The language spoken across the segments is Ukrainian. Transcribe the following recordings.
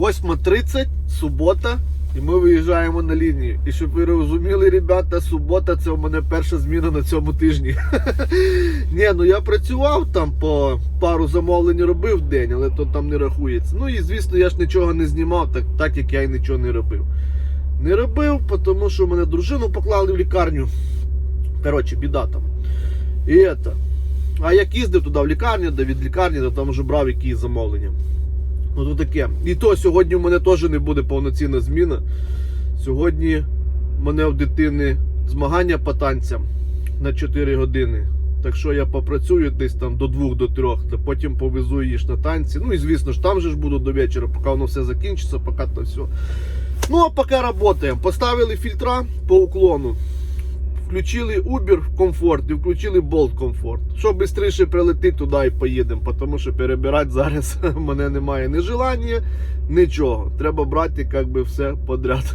8.30, субота, і ми виїжджаємо на лінію. І щоб ви розуміли, ребята, субота це у мене перша зміна на цьому тижні. Ні, ну я працював там по пару замовлень робив в день, але то там не рахується. Ну і звісно, я ж нічого не знімав, так, так як я і нічого не робив. Не робив, тому що мене дружину поклали в лікарню. Коротше, біда там. І это. А як їздив туди в лікарню, де від лікарні, то там вже брав якісь замовлення. Ну то таке. І то сьогодні в мене теж не буде повноцінна зміна. Сьогодні в мене в дитини змагання по танцям на 4 години. Так що я попрацюю десь там до 2 до 3, та потім повезу її ж на танці. Ну і звісно ж там же ж буду до вечора, поки воно все закінчиться, поки то все. Ну а поки працюємо. Поставили фільтра по уклону. Включили Uber в комфорт і включили Bolt комфорт. Щоб швидше прилетить туди і поїдемо, тому що перебирати зараз в мене немає ні желання, нічого. Треба брати як би все подряд.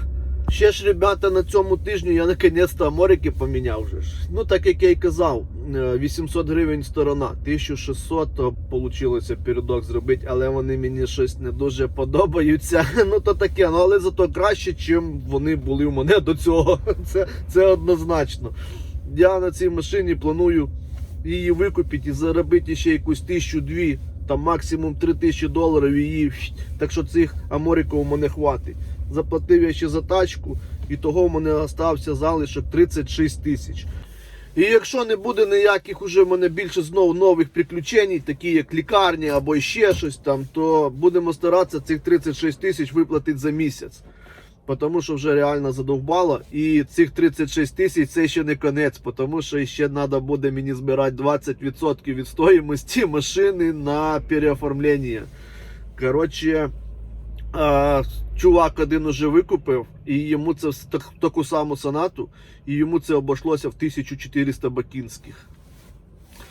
Ще ж, ребята, на цьому тижні я наконець-то аморики поміняв вже ж. Ну, так як я й казав, е, 800 гривень сторона, 1600 вийшло передок зробити, але вони мені щось не дуже подобаються. Ну то таке, ну але зато краще, чим вони були у мене до цього. Це, це однозначно. Я на цій машині планую її викупити і заробити ще якусь тисячу дві, там максимум три тисячі доларів її. Так що цих амориків у мене хватить. Заплатив я ще за тачку, і того в мене остався залишок 36 тисяч. І якщо не буде ніяких уже в мене більше знову нових приключень, такі як лікарня або ще щось там, то будемо старатися цих 36 тисяч виплатити за місяць. Тому що вже реально задовбало. І цих 36 тисяч це ще не конець, тому що ще треба буде мені збирати 20% від стоїмості машини на переоформлення. Коротше, а, чувак один уже викупив, і йому це так- таку саму сонату, і йому це обійшлося в 1400 бакінських.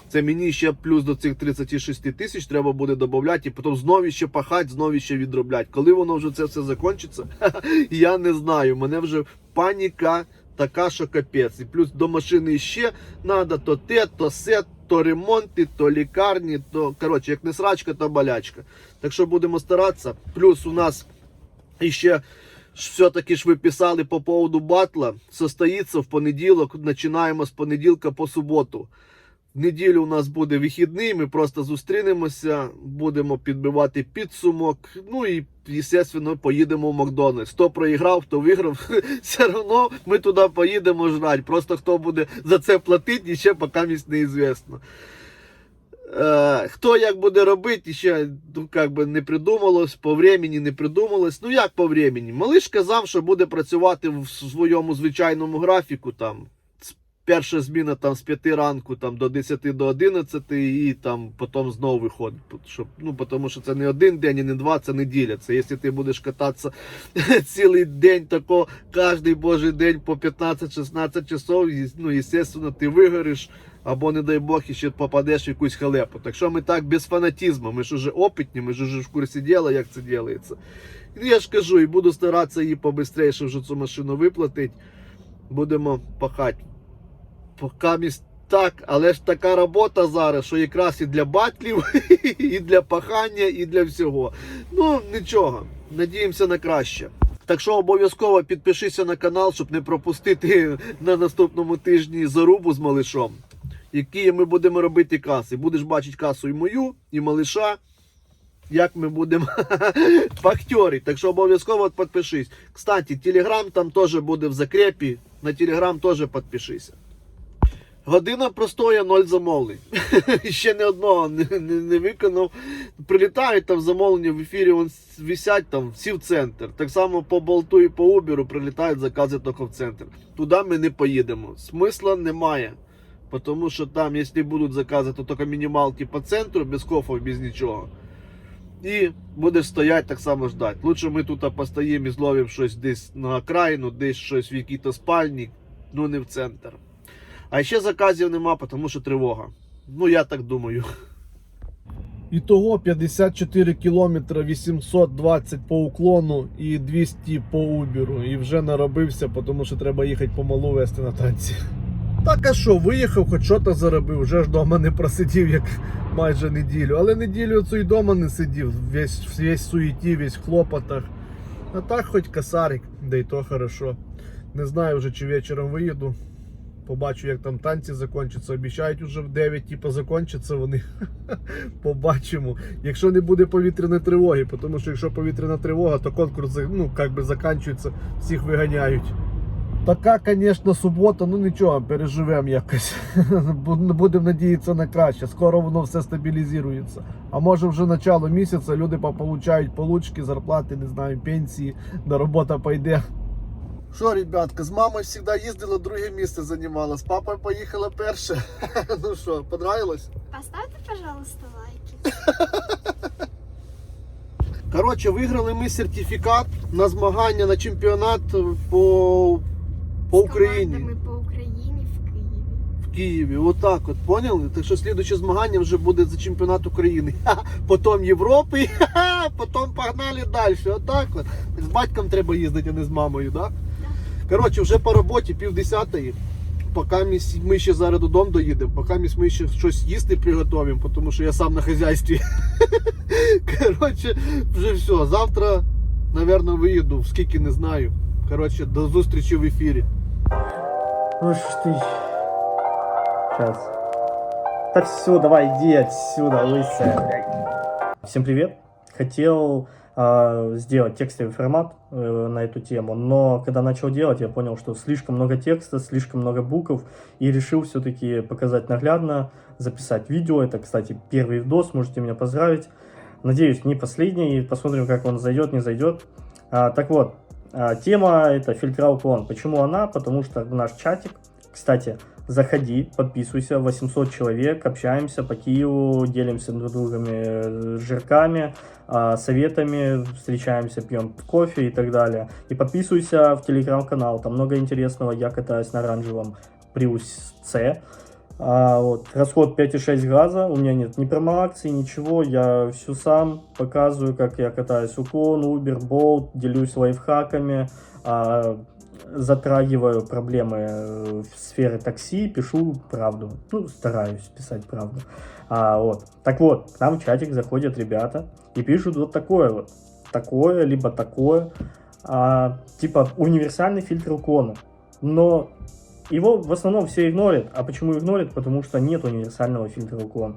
Це мені ще плюс до цих 36 тисяч треба буде додати, і потім знову ще пахати, знову ще відробляти. Коли воно вже це все закінчиться, я не знаю. Мене вже паніка така, що капець. І плюс до машини ще треба то те, то се, то ремонти, то лікарні, то коротше, як не срачка, то болячка. Так що будемо старатися. Плюс у нас іще все-таки ж ви писали по поводу батла. Состоїться в понеділок. Починаємо з понеділка по суботу. Неділю у нас буде вихідний, ми просто зустрінемося, будемо підбивати підсумок. Ну і, звісно, поїдемо в Макдональдс. Хто проіграв, хто виграв, все одно ми туди поїдемо жрати. Просто хто буде за це платити, ще поки неізвісно. Е, хто як буде робити, ще ну, как би не придумалось, по времени не придумалось. Ну як по времени? Малиш казав, що буде працювати в своєму звичайному графіку там. Перша зміна там з 5 ранку там, до 10 до 11 і там потім знову виходить. Щоб, ну, тому що це не один день і не два, це неділя. Це якщо ти будеш кататися цілий день, тако кожний божий день по 15-16 часов, ну, звісно, ти вигориш. Або, не дай Бог, ще попадеш в якусь халепу. Так що ми так без фанатизму, ми ж уже опитні, ми ж уже в курсі діла, як це робиться. І я ж кажу, і буду старатися її побистріше вже цю машину виплатити. Будемо пахати. Поки так, але ж така робота зараз, що якраз і для батлів, і для пахання, і для всього. Ну, нічого, надіємося на краще. Так що обов'язково підпишися на канал, щоб не пропустити на наступному тижні зарубу з малишом. Які ми будемо робити каси. Будеш бачити касу і мою, і малиша. Як ми будемо пахтери. Так що обов'язково підпишись. Кстати, телеграм там теж буде в закрепі. На телеграм теж підпишися. Година простоя, ноль замовлень. Ще не одного не, не, не виконав. Прилітають там замовлення в ефірі, вон висять там всі в центр. Так само по болту і по Uber прилітають закази тільки в центр. Туди ми не поїдемо. Смисла немає. Тому що там, якщо будуть закази, то тільки мінімалки по центру, без кофе, без нічого. І будеш стояти так само ждати. Лучше ми тут постоїмо і зловимо щось десь на окраїну, десь щось в якій-то спальні, ну не в центр. А ще заказів нема, тому що тривога. Ну я так думаю. Ітого 54 кілометри 820 по уклону і 200 по убіру. І вже наробився, тому що треба їхати помалу вести на танці. Так а що, виїхав, хоч що то заробив, вже ж вдома не просидів як майже неділю. Але неділю цю й вдома не сидів, весь, весь в суеті, весь хлопотах. А так хоч косарик, да й то хорошо. Не знаю вже чи вечором виїду. Побачу, як там танці закінчаться. Обіцяють уже в 9, типу, закінчаться вони. Побачимо. Якщо не буде повітряної тривоги, тому що якщо повітряна тривога, то конкурс ну, як би закінчується, всіх виганяють. Така, звісно, субота, ну нічого, переживемо якось. Будемо надіятися на краще. Скоро воно все стабілізується. А може вже начало місяця люди получають получки, зарплати, не знаю, пенсії, на робота пойде. Що, ребятка, з мамою завжди їздила, друге місце займала. З папою поїхала перше. Ну що, понравилось? Поставьте, пожалуйста, лайки. Коротше, виграли ми сертифікат на змагання на чемпіонат по, по З Україні. по Україні в Києві. В Києві, отак от, поняли? Так що слідуюче змагання вже буде за чемпіонат України. Потім Європи, потім погнали далі. Отак от. З батьком треба їздити, а не з мамою, так? Коротше, вже по роботі, пів десятої. Поки ми, ще зараз додому доїдемо, поки ми, ще щось їсти приготуємо, тому що я сам на хазяйстві. Коротше, вже все. Завтра, напевно, виїду, скільки не знаю. Коротше, до зустрічі в ефірі. Ну ж. Сейчас. Так все, давай иди отсюда, лысая. Всем привет. Хотел сделать текстовый формат э, на эту тему, но когда начал делать, я понял, что слишком много текста, слишком много букв, и решил все-таки показать наглядно, записать видео. Это, кстати, первый видос, можете меня поздравить. Надеюсь, не последний, посмотрим, как он зайдет, не зайдет. А, так вот, а, тема это фильтра уклон. Почему она? Потому что в наш чатик, кстати, заходи, подписывайся, 800 человек, общаемся по Киеву, делимся друг другом э, жирками, а, советами, встречаемся, пьем кофе и так далее. И подписывайся в телеграм-канал, там много интересного, я катаюсь на оранжевом Prius C. А, вот, расход 5,6 газа, у меня нет ни промо-акций, ничего, я все сам показываю, как я катаюсь уклон, Uber, Bolt, делюсь лайфхаками, а, затрагиваю проблемы э, в сфере такси, пишу правду, ну, стараюсь писать правду. А, вот. Так вот, к нам в чатик заходят ребята и пишут вот такое вот, такое, либо такое, а, типа универсальный фильтр уклона, но его в основном все игнорят. А почему игнорят? Потому что нет универсального фильтра уклон.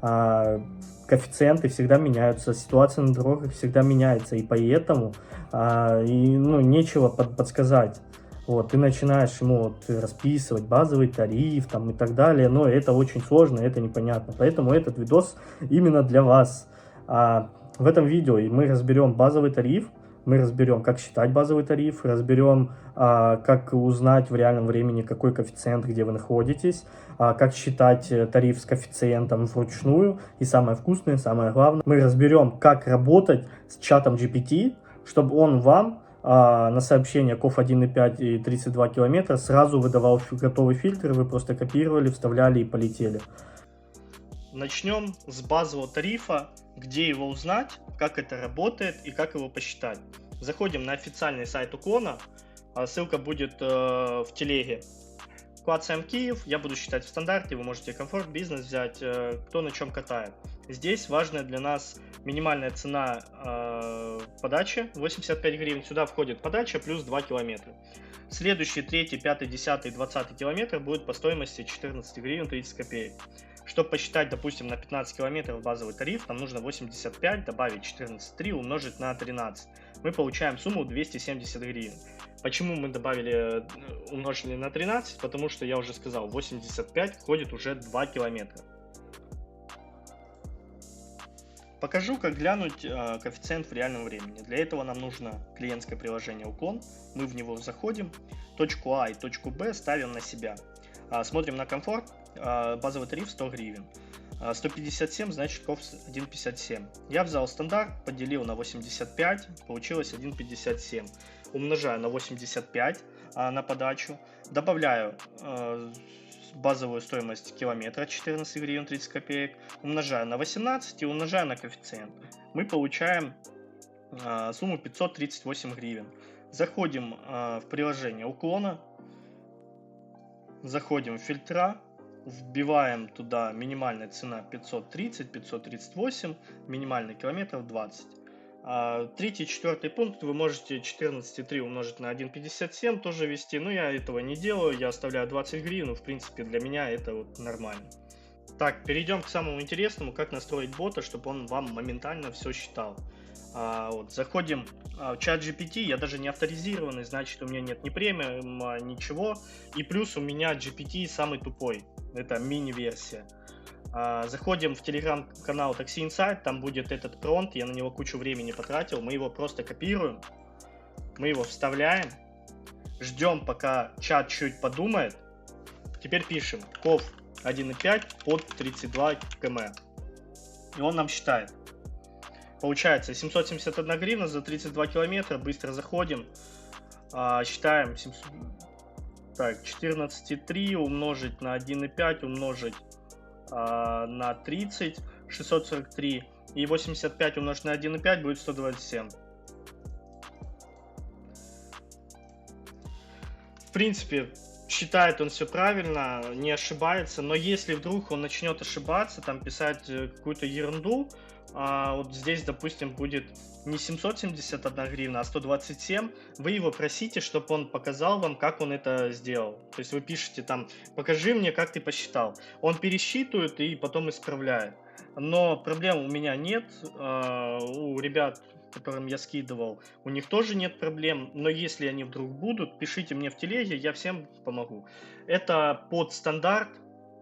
А, коэффициенты всегда меняются, ситуация на дорогах всегда меняется, и поэтому а, и, ну, нечего под- подсказать. Вот, ты начинаешь ему вот расписывать базовый тариф там, и так далее, но это очень сложно, это непонятно. Поэтому этот видос именно для вас. А, в этом видео мы разберем базовый тариф, мы разберем, как считать базовый тариф, разберем, а, как узнать в реальном времени, какой коэффициент, где вы находитесь, а, как считать э, тариф с коэффициентом вручную. И самое вкусное, самое главное, мы разберем, как работать с чатом GPT, чтобы он вам а, на сообщение COF 1.5 и 32 километра сразу выдавал готовый фильтр, вы просто копировали, вставляли и полетели. Начнем с базового тарифа, где его узнать, как это работает и как его посчитать. Заходим на официальный сайт Уклона, а, ссылка будет э, в телеге. Клацаем Киев, я буду считать в стандарте, вы можете комфорт, бизнес взять, э, кто на чем катает. Здесь важная для нас минимальная цена э, подачи 85 гривен. Сюда входит подача плюс 2 километра. Следующий, третий, пятый, десятый, двадцатый километр будет по стоимости 14 гривен 30 копеек. Чтобы посчитать, допустим, на 15 километров базовый тариф, нам нужно 85 добавить 14,3 умножить на 13. Мы получаем сумму 270 гривен. Почему мы добавили, э, умножили на 13? Потому что я уже сказал, 85 входит уже 2 километра. Покажу, как глянуть э, коэффициент в реальном времени. Для этого нам нужно клиентское приложение Уклон. Мы в него заходим, точку А и точку Б ставим на себя. А, смотрим на комфорт, а, базовый тариф 100 гривен. А, 157 значит кофс 1,57. Я взял стандарт, поделил на 85, получилось 1,57. Умножаю на 85 а, на подачу, добавляю э, базовую стоимость километра 14 гривен 30 копеек, умножаю на 18 и умножаю на коэффициент. Мы получаем э, сумму 538 гривен. Заходим э, в приложение уклона, заходим в фильтра, вбиваем туда минимальная цена 530, 538, минимальный километров 20. А, Третий, четвертый пункт вы можете 14,3 умножить на 1,57 тоже ввести, но я этого не делаю, я оставляю 20 гривен, в принципе для меня это вот нормально. Так, перейдем к самому интересному, как настроить бота, чтобы он вам моментально все считал. А, вот, заходим а, в чат GPT, я даже не авторизированный, значит у меня нет ни премиума, ничего. И плюс у меня GPT самый тупой, это мини-версия. А, заходим в телеграм-канал Taxi Insight, там будет этот пронт, я на него кучу времени потратил, мы его просто копируем, мы его вставляем, ждем пока чат чуть подумает, теперь пишем ков 1.5 под 32 км. И он нам считает. Получается 771 гривна за 32 километра. Быстро заходим. А, считаем 700 так, 14,3 умножить на 1,5 умножить на 30. 643. И 85 умножить на 1,5 будет 127. В принципе, считает он все правильно, не ошибается, но если вдруг он начнет ошибаться, там писать э, какую-то ерунду, а, вот здесь, допустим, будет не 771 гривна, а 127, вы его просите, чтобы он показал вам, как он это сделал. То есть вы пишете там, покажи мне, как ты посчитал. Он пересчитывает и потом исправляет. Но проблем у меня нет, а, у ребят которым я скидывал, у них тоже нет проблем, но если они вдруг будут, пишите мне в телеге, я всем помогу. Это под стандарт,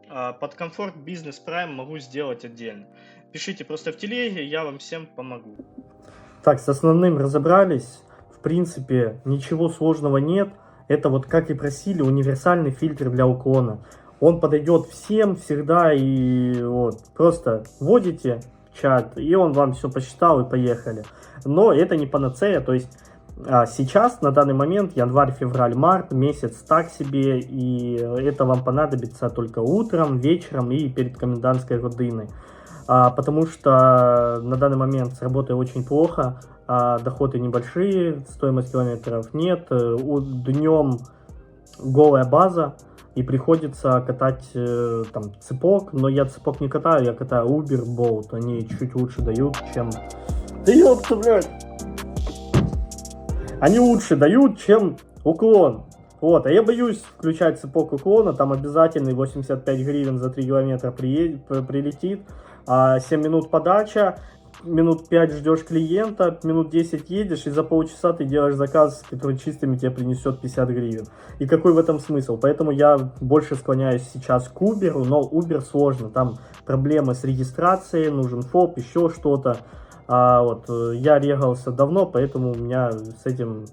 а, под комфорт бизнес Prime могу сделать отдельно. Пишите просто в телеге, я вам всем помогу. Так, с основным разобрались. В принципе, ничего сложного нет. Это вот, как и просили, универсальный фильтр для уклона. Он подойдет всем всегда и вот просто вводите чат, и он вам все посчитал и поехали. Но это не панацея, то есть а, сейчас, на данный момент, январь, февраль, март, месяц так себе, и это вам понадобится только утром, вечером и перед комендантской годиной. А, потому что на данный момент с работой очень плохо, а доходы небольшие, стоимость километров нет, э, у- днем голая база, и приходится катать э, там цепок, но я цепок не катаю, я катаю Uber, Bolt, они чуть лучше дают, чем... Да ёпта, блядь! Они лучше дают, чем уклон. Вот, а я боюсь включать цепок уклона, там обязательный 85 гривен за 3 километра приедет, п- прилетит, а 7 минут подача, минут 5 ждешь клиента, минут 10 едешь, и за полчаса ты делаешь заказ, который чистыми тебе принесет 50 гривен. И какой в этом смысл? Поэтому я больше склоняюсь сейчас к Uber, но Uber сложно, там проблемы с регистрацией, нужен ФОП, еще что-то. А вот э, я регался давно, поэтому у меня с этим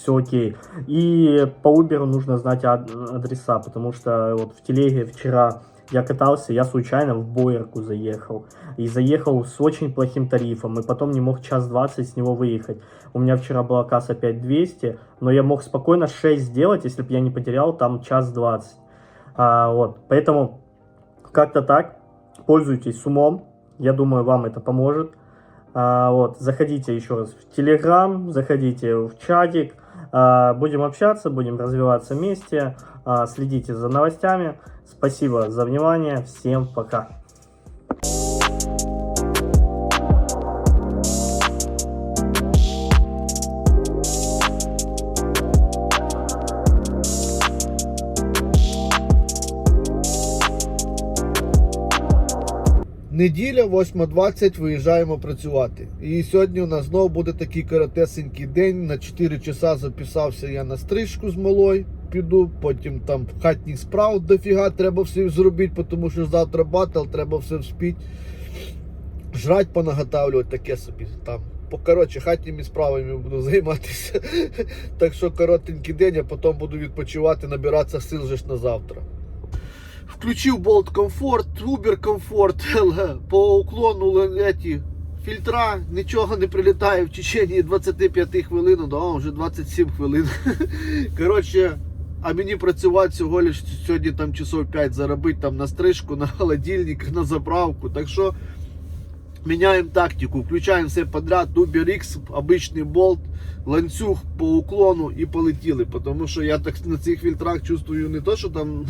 все окей. И по Uber нужно знать ад- адреса, потому что вот в телеге вчера я катался, я случайно в Боярку заехал. И заехал с очень плохим тарифом, и потом не мог час 20 с него выехать. У меня вчера была касса 5200, но я мог спокойно 6 сделать, если бы я не потерял там час 20. А, вот, поэтому как-то так, пользуйтесь умом, я думаю, вам это поможет. А, вот, заходите еще раз в Телеграм, заходите в чатик, будем общаться, будем развиваться вместе, следите за новостями. Спасибо за внимание, всем пока. Неділя, 8.20, виїжджаємо працювати. І сьогодні у нас знову буде такий коротесенький день. На 4 часа записався я на стрижку з малою. Піду, потім там хатніх справ дофіга треба все зробити, тому що завтра батл, треба все вспіть. Жрать понаготавлювати таке собі там. По коротше, хатніми справами буду займатися. Так що коротенький день, а потім буду відпочивати, набиратися сил вже ж на завтра. Включив Bolt Comfort, Uber Comfort, по уклону эти фільтра, нічого не прилітає в течение 25 хвилин, да, вже 27 хвилин. Коротше, а мені працювати всього лиш сьогодні там часов 5 заробити там на стрижку, на холодильник, на заправку. Так що Міняємо тактику, включаємо все подряд, Uber X, обичний болт, ланцюг по уклону і полетіли. Тому що я так на цих фільтрах чувствую не то, що там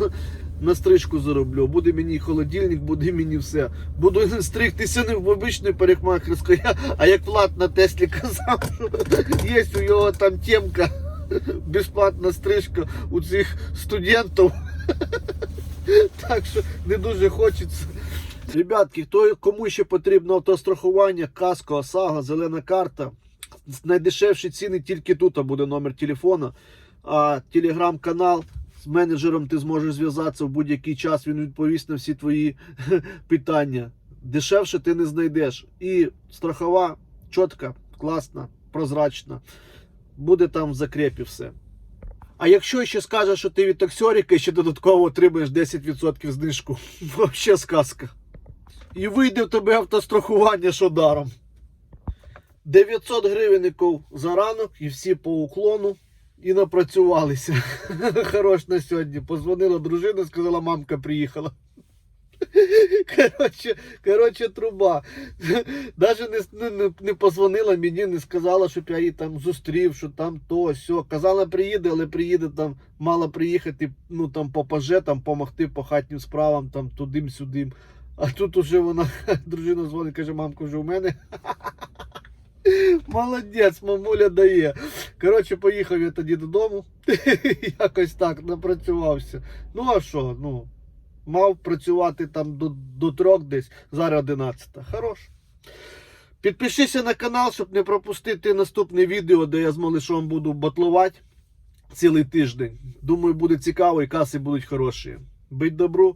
на стрижку зароблю, буде мені холодильник, буде мені все. Буду стригтися не в обичної парикмахерської, а як Влад на Теслі казав, що є у його там темка, безплатна стрижка у цих студентів. Так що не дуже хочеться. Ребятки, хто кому ще потрібно автострахування, каско, ОСАГО, зелена карта. Найдешевші ціни тільки тут буде номер телефона. А телеграм-канал з менеджером ти зможеш зв'язатися в будь-який час. Він відповість на всі твої питання. Дешевше ти не знайдеш. І страхова чітка, класна, прозрачна. Буде там в закрепі все. А якщо ще скажеш, що ти від таксьоріка ще додатково отримаєш 10% знижку, взагалі сказка. І вийде в тебе автострахування, що даром. 900 гривенників за ранок і всі по уклону і напрацювалися. Хорош на сьогодні. Позвонила дружина, сказала, мамка приїхала. Коротше, коротше, труба. Даже не, не, не, не позвонила мені, не сказала, щоб я її там зустрів, що там то, сьо. Казала, приїде, але приїде там, мала приїхати, ну там по паже, там помогти по хатнім справам, там тудим-сюдим. А тут уже вона, дружина дзвонить, каже, мамка вже у мене. Молодець, мамуля дає. Коротше, поїхав я тоді додому. Якось так напрацювався. Ну а що? Ну, мав працювати там до, до трьох десь, зараз 11. Хорош. Підпишися на канал, щоб не пропустити наступне відео, де я з малишом буду батлувати цілий тиждень. Думаю, буде цікаво і каси будуть хороші. Будь добру!